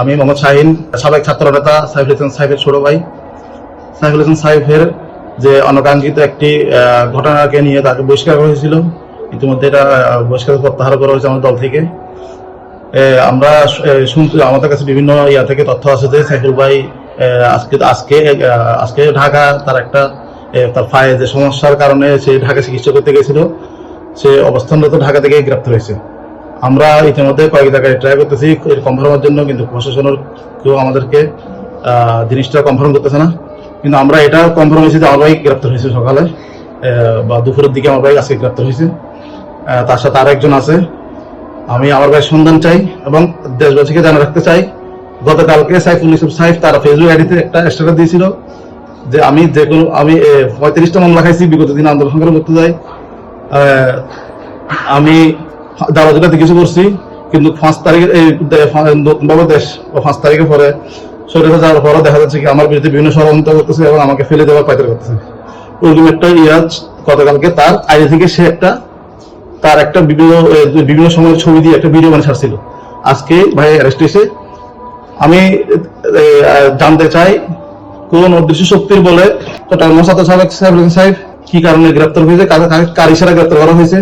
আমি মোহাম্মদ শাহিন, সাবেক ছাত্র নেতা সাইফুল ইসলাম সাইফের ছোট ভাই। সাইফুল ইসলাম সাইফের যে অনাকাঙ্ক্ষিত একটি ঘটনাকে নিয়ে তাকে বহিষ্কার করা হয়েছিল। ইতিমধ্যে এটা বহিষ্কার প্রত্যাহার করা হয়েছে আমাদের দল থেকে। আমরা শুনছি, আমাদের কাছে বিভিন্ন ইয়া থেকে তথ্য আছে যে সাইফুল ভাই আজকে আজকে আজকে ঢাকা তার একটা তার পায়ে যে সমস্যার কারণে সে ঢাকা চিকিৎসা করতে গেছিল। সে অবস্থানরত ঢাকা থেকে গ্রেপ্তার হয়েছে। আমরা ইতিমধ্যে কয়েক জায়গায় ট্রাই করতেছি, এর কনফার্মের জন্য, কিন্তু প্রশাসনের কেউ আমাদেরকে জিনিসটা কনফার্ম করতেছে না। কিন্তু আমরা এটা কনফার্ম হয়েছি যে আমার ভাই গ্রেপ্তার হয়েছে সকালে। বা দুপুরের দিকে আমার ভাই আজকে গ্রেপ্তার হয়েছে। তার সাথে আর একজন আছে। আমি আমার ভাইয়ের সন্ধান চাই এবং দেশবাসীকে জানা রাখতে চাই। গতকালকে সাইফুল ইসলাম সাইফ তার ফেসবুক আইডিতে একটা স্ট্যাটাস দিয়েছিল যে আমি যে কোনো, আমি পঁয়ত্রিশটা মামলা খাইছি, বিগত দিন আন্দোলন সংগ্রাম করতে যাই। আমি দাবাজুলাতে কিছু করছি, কিন্তু পাঁচ তারিখে এই নতুনভাবে দেশ পাঁচ তারিখে পরে শরীরে যাওয়ার পরে দেখা যাচ্ছে কি আমার বিরুদ্ধে বিভিন্ন ষড়যন্ত্র করতেছে এবং আমাকে ফেলে দেওয়ার পাইতে করতেছে। ওরকম একটা ইয়াজ গতকালকে তার আইডি থেকে সে একটা, তার একটা বিভিন্ন বিভিন্ন সময়ের ছবি দিয়ে একটা ভিডিও বানিয়ে ছাড়ছিল। আজকে ভাই অ্যারেস্ট হয়েছে। আমি জানতে চাই কোন অদৃশ্য শক্তির বলে টোটাল মোসাদ সাহেব কি কারণে গ্রেপ্তার হয়েছে কার ইশারা গ্রেপ্তার করা হয়েছে?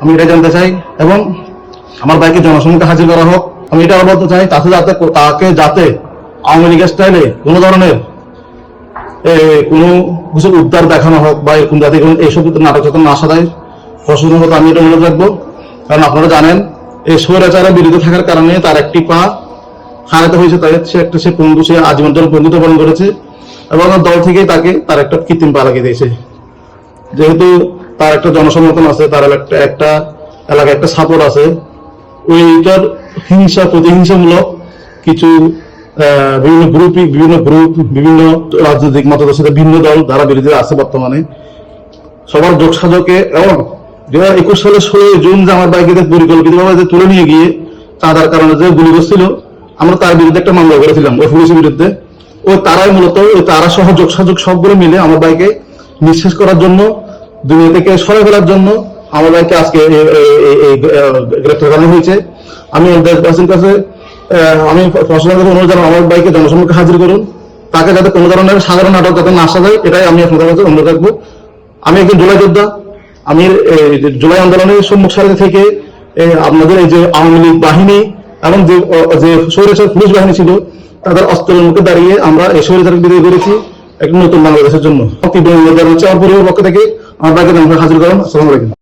আমি এটা জানতে চাই এবং আমার ভাইকে জনসম্মুখে হাজির করা হোক। আমি এটা বলতে চাই তাতে যাতে তাকে যাতে আওয়ামী লীগের স্টাইলে কোনো ধরনের কোনো কিছু উদ্ধার দেখানো হোক বা এরকম যাতে কোনো এইসব নাটক যাতে না সাজায় প্রশাসনের মতো আমি এটা মনে রাখব। কারণ আপনারা জানেন এই স্বৈরাচারের বিরুদ্ধে থাকার কারণে তার একটি পা হারাতে হয়েছে, তাই সে একটা সে পঙ্গু, সে আজীবন জন্য বন্ধুত্ব পালন করেছে। এবং দল থেকে তাকে, তার একটা কৃত্রিম পা লাগিয়ে দিয়েছে। যেহেতু তার একটা জনসমর্থন আছে, তার একটা একটা এলাকায় একটা সাপোর্ট আছে। ওইটার হিংসা, প্রতিহিংসামূলক কিছু বিভিন্ন গ্রুপ বিভিন্ন গ্রুপ বিভিন্ন রাজনৈতিক মতাদর্শের সাথে ভিন্ন দল যারা বিরোধী আছে বর্তমানে। সবার যোগসাজকে এবং দু হাজার একুশ সালের ষোলোই জুন যে আমার বাইকে পরিকল্পিতভাবে যে তুলে নিয়ে গিয়ে চাঁদার কারণে যে গুলি করছিল আমরা তার বিরুদ্ধে একটা মামলা করেছিলাম ওই পুলিশের বিরুদ্ধে। ওই তারাই মূলত ওই তারা সহ যোগসাজক সবগুলো মিলে আমার বাইকে নিঃশেষ করার জন্য দুনিয়া থেকে সরে ফেলার জন্য আমার বাইকে আজকে গ্রেপ্তার করানো হয়েছে। আমি দেশবাসীর কাছে আমি প্রশাসনের কাছে অনুরোধ জানাব, আমার বাইকে জনসম্মুখে হাজির করুন। তাকে যাতে কোনো ধরনের সাধারণ নাটক যাতে না সাজায়, এটাই আমি আপনাদের কাছে অনুরোধ রাখব। আমি একজন জুলাই যোদ্ধা। আমি জুলাই আন্দোলনের সম্মুখ সারিতে থেকে আপনাদের এই যে আওয়ামী লীগ বাহিনী এবং যে যে স্বৈরাচার পুলিশ বাহিনী ছিল, তাদের অস্ত্রের মুখে দাঁড়িয়ে আমরা এই স্বৈরাচারকে বিদায় করেছি একটা নতুন বাংলাদেশের জন্য। পক্ষ থেকে। আমার বাইকে হাজির করুন। আসসালামু আলাইকুম।